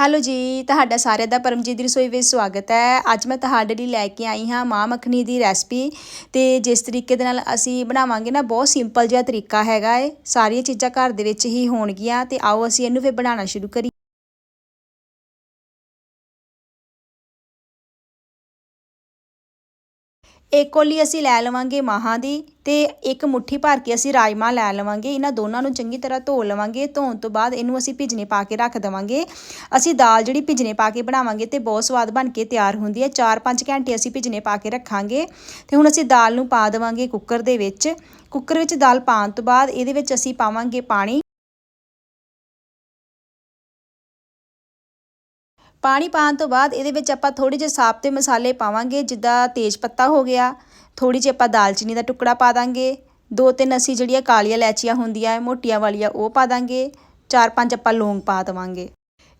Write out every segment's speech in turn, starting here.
Hello ਜੀ, ਤੁਹਾਡਾ ਸਾਰਿਆਂ ਦਾ ਪਰਮਜੀਤ ਦੀ ਰਸੋਈ ਵਿੱਚ ਸਵਾਗਤ ਹੈ। ਅੱਜ ਮੈਂ ਤੁਹਾਡੇ ਲਈ ਲੈ ਕੇ ਆਈ ਹਾਂ ਮਾਂ ਮੱਖਣੀ ਦੀ ਰੈਸਪੀ ਤੇ ਜਿਸ ਤਰੀਕੇ ਦੇ ਨਾਲ ਅਸੀਂ ਬਣਾਵਾਂਗੇ ਨਾ, ਬਹੁਤ ਸਿੰਪਲ ਜਿਹਾ ਤਰੀਕਾ ਹੈਗਾ ਏ। ਸਾਰੀਆਂ ਚੀਜ਼ਾਂ ਘਰ ਦੇ ਵਿੱਚ ਹੀ ਹੋਣਗੀਆਂ ਤੇ ਆਓ ਅਸੀਂ ਇਹਨੂੰ ਫਿਰ ਬਣਾਉਣਾ ਸ਼ੁਰੂ ਕਰੀਏ। ਇੱਕ ਕੋਲੀ ਅਸੀਂ ਲੈ ਲਵਾਂਗੇ ਮਾਹਾਂ ਦੀ ਤੇ ਇੱਕ ਮੁੱਠੀ ਭਰ ਕੇ ਅਸੀਂ ਰਾਜਮਾ ਲੈ ਲਵਾਂਗੇ। ਇਹਨਾਂ ਦੋਨਾਂ ਨੂੰ ਚੰਗੀ ਤਰ੍ਹਾਂ ਧੋ ਲਵਾਂਗੇ, ਧੋਣ ਤੋਂ ਬਾਅਦ ਇਹਨੂੰ ਅਸੀਂ ਭਿਜਨੇ ਪਾ ਕੇ ਰੱਖ ਦੇਵਾਂਗੇ। ਅਸੀਂ ਦਾਲ ਜਿਹੜੀ ਭਿਜਨੇ ਪਾ ਕੇ ਬਣਾਵਾਂਗੇ ਤੇ ਬਹੁਤ ਸਵਾਦ ਬਣ ਕੇ ਤਿਆਰ ਹੁੰਦੀ ਹੈ। 4-5 ਘੰਟੇ ਅਸੀਂ ਭਿਜਨੇ ਪਾ ਕੇ ਰੱਖਾਂਗੇ ਤੇ ਹੁਣ ਅਸੀਂ ਦਾਲ ਨੂੰ ਪਾ ਦੇਵਾਂਗੇ ਕੁੱਕਰ ਦੇ ਵਿੱਚ। ਕੁੱਕਰ ਵਿੱਚ ਦਾਲ ਪਾਉਣ ਤੋਂ ਬਾਅਦ ਇਹਦੇ ਵਿੱਚ ਅਸੀਂ ਪਾਵਾਂਗੇ ਪਾਣੀ। ਪਾਣੀ ਪਾਉਣ ਤੋਂ ਬਾਅਦ ਇਹਦੇ ਵਿੱਚ ਆਪਾਂ ਥੋੜੇ ਜਿਹੇ ਸਾਬਤੇ ਮਸਾਲੇ ਪਾਵਾਂਗੇ, ਜਿੱਦਾਂ ਤੇਜ ਪੱਤਾ ਹੋ ਗਿਆ ਥੋੜੀ ਜਿਹੀ ਆਪਾਂ ਦਾਲਚੀਨੀ ਦਾ ਟੁਕੜਾ ਪਾ ਦਾਂਗੇ, ਦੋ ਤਿੰਨ ਅਸੀਂ ਜਿਹੜੀਆਂ ਕਾਲੀਆਂ ਲੈਚੀਆਂ ਹੁੰਦੀਆਂ ਮੋਟੀਆਂ ਵਾਲੀਆਂ ਉਹ ਪਾ ਦਾਂਗੇ, ਚਾਰ ਪੰਜ ਆਪਾਂ ਲੌਂਗ ਪਾ ਦੇਵਾਂਗੇ।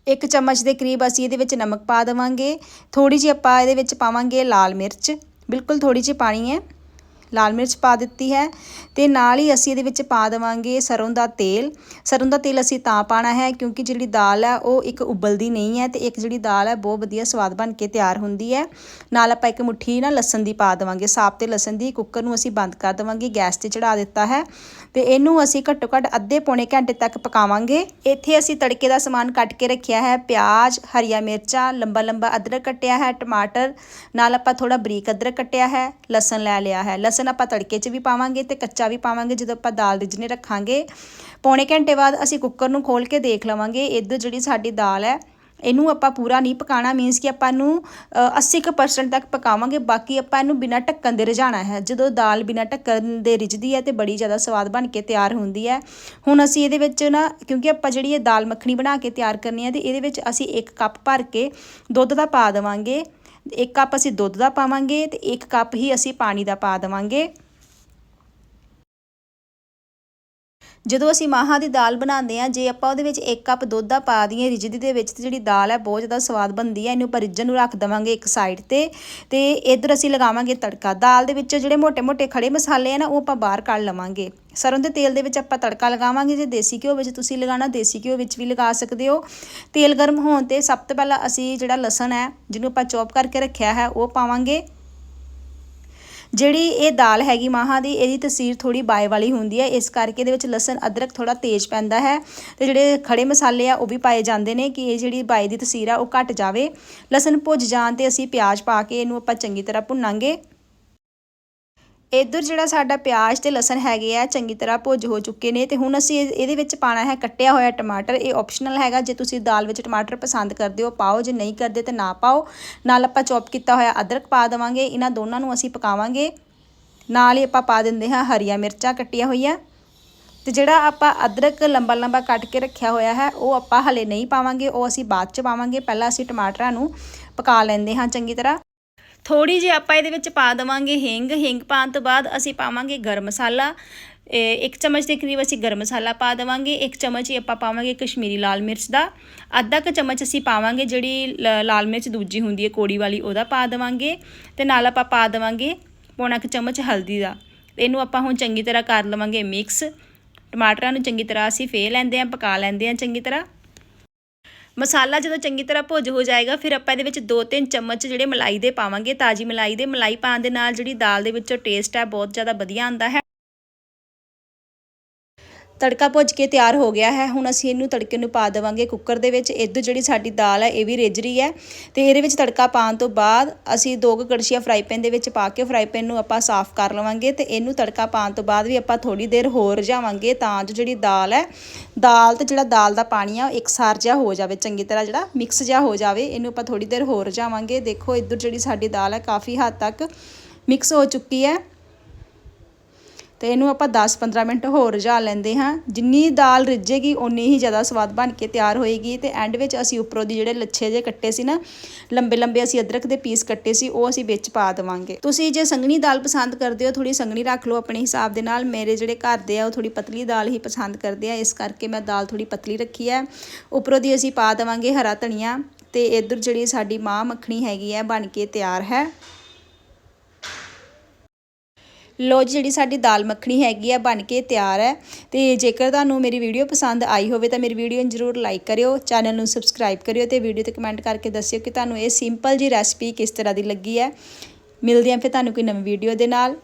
ਇੱਕ ਚਮਚ ਦੇ ਕਰੀਬ ਅਸੀਂ ਇਹਦੇ ਵਿੱਚ ਨਮਕ ਪਾ ਦੇਵਾਂਗੇ ਥੋੜੀ ਜਿਹੀ ਆਪਾਂ ਇਹਦੇ ਵਿੱਚ ਪਾਵਾਂਗੇ ਲਾਲ ਮਿਰਚ, ਬਿਲਕੁਲ ਥੋੜੀ ਜਿਹੀ ਪਾਣੀ ਹੈ। ਲਾਲ ਮਿਰਚ ਪਾ ਦਿੱਤੀ ਹੈ ਤੇ ਨਾਲ ਹੀ ਅਸੀਂ ਇਹਦੇ ਵਿੱਚ ਪਾ ਦੇਵਾਂਗੇ ਸਰੋਂ ਦਾ ਤੇਲ। ਸਰੋਂ ਦਾ ਤੇਲ ਅਸੀਂ ਤਾਂ ਪਾਣਾ ਹੈ ਕਿਉਂਕਿ ਜਿਹੜੀ ਦਾਲ ਹੈ ਉਹ ਇੱਕ ਉਬਲਦੀ ਨਹੀਂ ਹੈ ਤੇ ਇੱਕ ਜਿਹੜੀ ਦਾਲ ਹੈ ਬਹੁਤ ਵਧੀਆ ਸਵਾਦ ਬਣ ਕੇ ਤਿਆਰ ਹੁੰਦੀ ਹੈ। ਨਾਲ ਆਪਾਂ ਇੱਕ ਮੁੱਠੀ ਨਾ ਲਸਣ ਦੀ ਪਾ ਦੇਵਾਂਗੇ, ਸਾਫ਼ ਤੇ ਲਸਣ ਦੀ ਕੁੱਕਰ ਨੂੰ ਅਸੀਂ ਬੰਦ ਕਰ ਦੇਵਾਂਗੇ, ਗੈਸ ਤੇ ਚੜਾ ਦਿੱਤਾ ਹੈ ਤੇ ਇਹਨੂੰ ਅਸੀਂ ਘੱਟੋ ਘੱਟ ਅੱਧੇ ਪੌਣੇ ਘੰਟੇ ਤੱਕ ਪਕਾਵਾਂਗੇ। ਇੱਥੇ ਅਸੀਂ ਤੜਕੇ ਦਾ ਸਮਾਨ ਕੱਟ ਕੇ ਰੱਖਿਆ ਹੈ, ਪਿਆਜ਼, ਹਰੀਆਂ ਮਿਰਚਾਂ ਲੰਬਾ ਲੰਬਾ ਅਦਰਕ ਕੱਟਿਆ ਹੈ, ਟਮਾਟਰ, ਨਾਲ ਆਪਾਂ ਥੋੜਾ ਬਰੀਕ ਅਦਰਕ ਕੱਟਿਆ ਹੈ, ਲਸਣ ਲੈ ਲਿਆ ਹੈ। ਲਸਣ ਆਪਾਂ ਤੜਕੇ 'ਚ ਵੀ ਪਾਵਾਂਗੇ ਤੇ ਕੱਚਾ ਵੀ ਪਾਵਾਂਗੇ, ਜਦੋਂ ਆਪਾਂ ਦਾਲ ਰਿਝਣੇ ਰੱਖਾਂਗੇ। ਪੌਣੇ ਘੰਟੇ ਬਾਅਦ ਅਸੀਂ ਕੁੱਕਰ ਨੂੰ ਖੋਲ ਕੇ ਦੇਖ ਲਵਾਂਗੇ, ਇੱਧਰ ਜਿਹੜੀ ਸਾਡੀ ਦਾਲ ਹੈ, ਇਹਨੂੰ ਆਪਾਂ ਪੂਰਾ ਨਹੀਂ ਪਕਾਣਾ ਮੀਨਸ ਕਿ ਆਪਾਂ ਨੂੰ 80% ਤੱਕ ਪਕਾਵਾਂਗੇ, ਬਾਕੀ ਆਪਾਂ ਇਹਨੂੰ ਬਿਨਾਂ ਢੱਕਣ ਦੇ ਰਝਾਣਾ ਹੈ। ਜਦੋਂ ਦਾਲ ਬਿਨਾਂ ਢੱਕਣ ਦੇ ਰਿਝਦੀ ਹੈ ਤੇ ਬੜੀ ਜ਼ਿਆਦਾ ਸਵਾਦ ਬਣ ਕੇ ਤਿਆਰ ਹੁੰਦੀ ਹੈ। ਹੁਣ ਅਸੀਂ ਇਹਦੇ ਵਿੱਚ ਨਾ, ਕਿਉਂਕਿ ਆਪਾਂ ਜਿਹੜੀ ਇਹ ਦਾਲ ਮੱਖਣੀ ਬਣਾ ਕੇ ਤਿਆਰ ਕਰਨੀ ਹੈ ਤੇ ਇਹਦੇ ਵਿੱਚ ਅਸੀਂ ਇੱਕ ਕੱਪ ਭਰ ਕੇ ਦੁੱਧ ਦਾ ਪਾ ਦੇਵਾਂਗੇ। ਇੱਕ ਕੱਪ ਅਸੀਂ ਦੁੱਧ ਦਾ ਪਾਵਾਂਗੇ ਤੇ ਇੱਕ ਕੱਪ ਹੀ ਅਸੀਂ ਪਾਣੀ ਦਾ ਪਾ ਦੇਵਾਂਗੇ। ਜਦੋਂ ਅਸੀਂ ਮਾਹਾਂ ਦੀ ਦਾਲ ਬਣਾਉਂਦੇ ਆ ਜੇ ਆਪਾਂ ਉਹਦੇ ਵਿੱਚ ਇੱਕ ਕੱਪ ਦੁੱਧ ਆ ਪਾ ਦਈਏ ਰਿਜਦੀ ਦੇ ਵਿੱਚ ਤੇ ਜਿਹੜੀ ਦਾਲ ਹੈ, ਬਹੁਤ ਜ਼ਿਆਦਾ ਸਵਾਦ ਬਣਦੀ ਹੈ। ਇਹਨੂੰ ਆਪਾਂ ਰਿੱਝਣ ਨੂੰ ਰੱਖ ਦਵਾਂਗੇ ਇੱਕ ਸਾਈਡ ਤੇ ਤੇ ਇੱਧਰ ਅਸੀਂ ਲਗਾਵਾਂਗੇ ਤੜਕਾ। ਦਾਲ ਦੇ ਵਿੱਚ ਜਿਹੜੇ ਮੋٹے-ਮੋٹے ਖੜੇ ਮਸਾਲੇ ਆ ਨਾ, ਉਹ ਆਪਾਂ ਬਾਹਰ ਕੱਢ ਲਵਾਂਗੇ। ਸਰੋਂ ਦੇ ਤੇਲ ਦੇ ਵਿੱਚ ਆਪਾਂ ਤੜਕਾ ਲਗਾਵਾਂਗੇ। ਜੇ ਦੇਸੀ ਘਿਓ ਵਿੱਚ ਤੁਸੀਂ ਲਗਾਣਾ ਦੇਸੀ ਘਿਓ ਵਿੱਚ ਵੀ ਲਗਾ ਸਕਦੇ ਹੋ। ਤੇਲ ਗਰਮ ਹੋਣ ਤੇ ਸਭ ਤੋਂ ਪਹਿਲਾਂ ਅਸੀਂ ਜਿਹੜਾ ਲਸਣ ਹੈ, ਜਿਹਨੂੰ ਆਪਾਂ ਚੌਪ ਕਰਕੇ ਰੱਖਿਆ ਹੈ, ਉਹ ਪਾਵਾਂਗੇ। ਜਿਹੜੀ ਇਹ ਦਾਲ ਹੈਗੀ ਮਾਹਾਂ ਦੀ, ਇਹਦੀ ਤਸੀਰ ਥੋੜੀ ਬਾਏ ਵਾਲੀ ਹੁੰਦੀ ਹੈ। ਇਸ ਕਰਕੇ ਇਹਦੇ ਵਿੱਚ ਲਸਣ, ਅਦਰਕ ਥੋੜਾ ਤੇਜ਼ ਪੈਂਦਾ ਹੈ ਤੇ ਜਿਹੜੇ ਖੜੇ ਮਸਾਲੇ ਆ, ਉਹ ਵੀ ਪਾਏ ਜਾਂਦੇ ਨੇ ਕਿ ਇਹ ਜਿਹੜੀ ਬਾਏ ਦੀ ਤਸੀਰ ਆ, ਉਹ ਘਟ ਜਾਵੇ। ਲਸਣ ਭੁੱਜ ਜਾਣ ਤੇ ਅਸੀਂ ਪਿਆਜ਼ ਪਾ ਕੇ ਇਹਨੂੰ ਆਪਾਂ ਚੰਗੀ ਤਰ੍ਹਾਂ ਭੁੰਨਾਂਗੇ। ਇਧਰ ਜਿਹੜਾ ਸਾਡਾ ਪਿਆਜ਼ ਤੇ ਲਸਣ ਹੈਗੇ ਆ, ਚੰਗੀ ਤਰ੍ਹਾਂ ਭੁੱਜ ਹੋ ਚੁੱਕੇ ਨੇ ਤੇ ਹੁਣ ਅਸੀਂ ਇਹਦੇ ਵਿੱਚ ਪਾਣਾ ਹੈ ਕੱਟਿਆ ਹੋਇਆ ਟਮਾਟਰ, ਇਹ ਆਪਸ਼ਨਲ ਹੈਗਾ, ਜੇ ਤੁਸੀਂ ਦਾਲ ਵਿੱਚ ਟਮਾਟਰ ਪਸੰਦ ਕਰਦੇ ਹੋ, ਪਾਓ, ਜੇ ਨਹੀਂ ਕਰਦੇ ਤੇ ਨਾ ਪਾਓ। ਨਾਲ ਆਪਾਂ ਚੌਪ ਕੀਤਾ ਹੋਇਆ ਅਦਰਕ ਪਾ ਦੇਵਾਂਗੇ, ਇਹਨਾਂ ਦੋਨਾਂ ਨੂੰ ਅਸੀਂ ਪਕਾਵਾਂਗੇ। ਨਾਲ ਹੀ ਆਪਾਂ ਪਾ ਦਿੰਦੇ ਹਾਂ ਹਰੀਆਂ ਮਿਰਚਾਂ ਕੱਟੀਆਂ ਹੋਈਆਂ। ਤੇ ਜਿਹੜਾ ਆਪਾਂ ਅਦਰਕ ਲੰਬਾ ਲੰਬਾ ਕੱਟ ਕੇ ਰੱਖਿਆ ਹੋਇਆ ਹੈ, ਉਹ ਆਪਾਂ ਹਲੇ ਨਹੀਂ ਪਾਵਾਂਗੇ, ਉਹ ਅਸੀਂ ਬਾਅਦ ਚ ਪਾਵਾਂਗੇ, ਪਹਿਲਾਂ ਅਸੀਂ ਟਮਾਟਰਾਂ ਨੂੰ ਪਕਾ ਲੈਂਦੇ ਹਾਂ ਚੰਗੀ ਤਰ੍ਹਾਂ। ਥੋੜੀ ਜਿਹੀ ਆਪਾਂ ਇਹਦੇ ਵਿੱਚ ਪਾ ਦੇਵਾਂਗੇ ਹਿੰਗ। ਹਿੰਗ ਪਾਉਣ ਤੋਂ ਬਾਅਦ ਅਸੀਂ ਪਾਵਾਂਗੇ ਗਰਮ ਮਸਾਲਾ। ਇੱਕ ਚਮਚ ਦੇ ਕਰੀਬ ਅਸੀਂ ਗਰਮ ਮਸਾਲਾ ਪਾ ਦੇਵਾਂਗੇ। ਇੱਕ ਚਮਚ ਹੀ ਆਪਾਂ ਪਾਵਾਂਗੇ ਕਸ਼ਮੀਰੀ ਲਾਲ ਮਿਰਚ ਦਾ। ਅੱਧਾ ਕ ਚਮਚ ਅਸੀਂ ਪਾਵਾਂਗੇ ਜਿਹੜੀ ਲਾਲ ਮਿਰਚ ਦੂਜੀ ਹੁੰਦੀ ਹੈ ਕੋੜੀ ਵਾਲੀ, ਉਹਦਾ ਪਾ ਦੇਵਾਂਗੇ। ਤੇ ਨਾਲ ਆਪਾਂ ਪਾ ਦੇਵਾਂਗੇ ਪੌਣਾ ਕ ਚਮਚ ਹਲਦੀ ਦਾ। ਇਹਨੂੰ ਆਪਾਂ ਹੁਣ ਚੰਗੀ ਤਰ੍ਹਾਂ ਕਰ ਲਵਾਂਗੇ ਮਿਕਸ। ਟਮਾਟਰਾਂ ਨੂੰ ਚੰਗੀ ਤਰ੍ਹਾਂ ਅਸੀਂ ਫੇ ਲੈਂਦੇ ਆਂ ਪਕਾ ਲੈਂਦੇ ਆਂ ਚੰਗੀ ਤਰ੍ਹਾਂ। ਮਸਾਲਾ ਜਦੋਂ ਚੰਗੀ ਤਰ੍ਹਾਂ ਭੁੱਜ ਹੋ ਜਾਏਗਾ, ਫਿਰ ਆਪਾਂ ਇਹਦੇ ਵਿੱਚ 2-3 ਚਮਚ ਜਿਹੜੇ ਮਲਾਈ ਦੇ ਪਾਵਾਂਗੇ। ਤਾਜੀ ਮਲਾਈ ਦੇ ਮਲਾਈ ਪਾਉਣ ਦੇ ਨਾਲ ਜਿਹੜੀ ਦਾਲ ਦੇ ਵਿੱਚੋਂ ਟੇਸਟ ਹੈ, ਬਹੁਤ ਜ਼ਿਆਦਾ ਵਧੀਆ ਆਉਂਦਾ ਹੈ। ਤੜਕਾ ਭੁੱਜ ਕੇ ਤਿਆਰ ਹੋ ਗਿਆ ਹੈ। ਹੁਣ ਅਸੀਂ ਇਹਨੂੰ ਤੜਕੇ ਨੂੰ ਪਾ ਦੇਵਾਂਗੇ ਕੁੱਕਰ ਦੇ ਵਿੱਚ। ਇੱਧਰ ਜਿਹੜੀ ਸਾਡੀ ਦਾਲ ਹੈ, ਇਹ ਵੀ ਰਿੱਝ ਰਹੀ ਹੈ। ਤੇ ਇਹਦੇ ਵਿੱਚ ਤੜਕਾ ਪਾਉਣ ਤੋਂ ਬਾਅਦ ਅਸੀਂ ਦੋ ਕੁ ਕੜਛੀਆਂ ਫਰਾਈ ਪੈਨ ਦੇ ਵਿੱਚ ਪਾ ਕੇ ਫਰਾਈ ਪੈਨ ਨੂੰ ਆਪਾਂ ਸਾਫ਼ ਕਰ ਲਵਾਂਗੇ ਤੇ ਇਹਨੂੰ ਤੜਕਾ ਪਾਉਣ ਤੋਂ ਬਾਅਦ ਵੀ ਆਪਾਂ ਥੋੜੀ ਦੇਰ ਹੋਰ ਰਝਾਵਾਂਗੇ ਤਾਂ ਜੋ ਜਿਹੜੀ ਦਾਲ ਹੈ, ਦਾਲ ਤੇ ਜਿਹੜਾ ਦਾਲ ਦਾ ਪਾਣੀ ਆ, ਉਹ ਇਕਸਾਰ ਜਿਹਾ ਹੋ ਜਾਵੇ, ਚੰਗੀ ਤਰ੍ਹਾਂ ਜਿਹੜਾ ਮਿਕਸ ਜਿਹਾ ਹੋ ਜਾਵੇ। ਇਹਨੂੰ ਆਪਾਂ ਥੋੜੀ ਦੇਰ ਹੋਰ ਰਝਾਵਾਂਗੇ। ਦੇਖੋ, ਇੱਧਰ ਜਿਹੜੀ ਸਾਡੀ ਦਾਲ ਹੈ, ਕਾਫੀ ਹੱਦ ਤੱਕ ਮਿਕਸ ਹੋ ਚੁੱਕੀ ਹੈ। ਤੇ ਇਹਨੂੰ ਆਪਾਂ 10-15 ਮਿੰਟ ਹੋਰ ਰਝਾ ਲੈਂਦੇ ਹਾਂ। ਜਿੰਨੀ ਦਾਲ ਰਿੱਝੇਗੀ, ਓਨੀ ਹੀ ਜ਼ਿਆਦਾ ਸਵਾਦ ਬਣ ਕੇ ਤਿਆਰ ਹੋਏਗੀ ਤੇ ਐਂਡ ਵਿੱਚ ਅਸੀਂ ਉੱਪਰੋਂ ਦੀ ਜਿਹੜੇ ਲੱਛੇ ਜੇ ਕੱਟੇ ਸੀ ਨਾ ਲੰਬੇ ਲੰਬੇ ਅਸੀਂ ਅਦਰਕ ਦੇ ਪੀਸ ਕੱਟੇ ਸੀ, ਉਹ ਅਸੀਂ ਵਿੱਚ ਪਾ ਦੇਵਾਂਗੇ। ਤੁਸੀਂ ਜੇ ਸੰਘਣੀ ਦਾਲ ਪਸੰਦ ਕਰਦੇ ਹੋ ਥੋੜੀ ਸੰਘਣੀ ਰੱਖ ਲਓ ਆਪਣੇ ਹਿਸਾਬ ਦੇ ਨਾਲ। ਮੇਰੇ ਜਿਹੜੇ ਘਰ ਦੇ ਆ, ਉਹ ਥੋੜੀ ਪਤਲੀ ਦਾਲ ਹੀ ਪਸੰਦ ਕਰਦੇ ਆ। ਇਸ ਕਰਕੇ ਮੈਂ ਦਾਲ ਥੋੜੀ ਪਤਲੀ ਰੱਖੀ ਹੈ। ਉੱਪਰੋਂ ਦੀ ਅਸੀਂ ਪਾ ਦੇਵਾਂਗੇ ਹਰਾ ਧਨੀਆ ਤੇ ਇਧਰ ਜਿਹੜੀ ਸਾਡੀ ਮਾਂ ਮੱਖਣੀ ਹੈਗੀ ਹੈ, ਬਣ ਕੇ ਤਿਆਰ ਹੈ। ਲੋ ਜੀ, ਜਿਹੜੀ ਸਾਡੀ ਦਾਲ ਮੱਖਣੀ ਹੈਗੀ ਆ, ਬਣ ਕੇ ਤਿਆਰ ਹੈ। ਤੇ ਜੇਕਰ ਤੁਹਾਨੂੰ ਮੇਰੀ ਵੀਡੀਓ ਪਸੰਦ ਆਈ ਹੋਵੇ, ਤਾਂ ਮੇਰੀ ਵੀਡੀਓ ਨੂੰ ਜ਼ਰੂਰ ਲਾਈਕ ਕਰਿਓ ਚੈਨਲ ਨੂੰ ਸਬਸਕ੍ਰਾਈਬ ਕਰਿਓ ਤੇ ਵੀਡੀਓ ਤੇ ਕਮੈਂਟ ਕਰਕੇ ਦੱਸਿਓ ਕਿ ਤੁਹਾਨੂੰ ਇਹ ਸਿੰਪਲ ਜੀ ਰੈਸਪੀ ਕਿਸ ਤਰ੍ਹਾਂ ਦੀ ਲੱਗੀ ਹੈ। ਮਿਲਦੇ ਹਾਂ ਫਿਰ ਤੁਹਾਨੂੰ ਕੋਈ ਨਵੀਂ ਵੀਡੀਓ ਦੇ ਨਾਲ।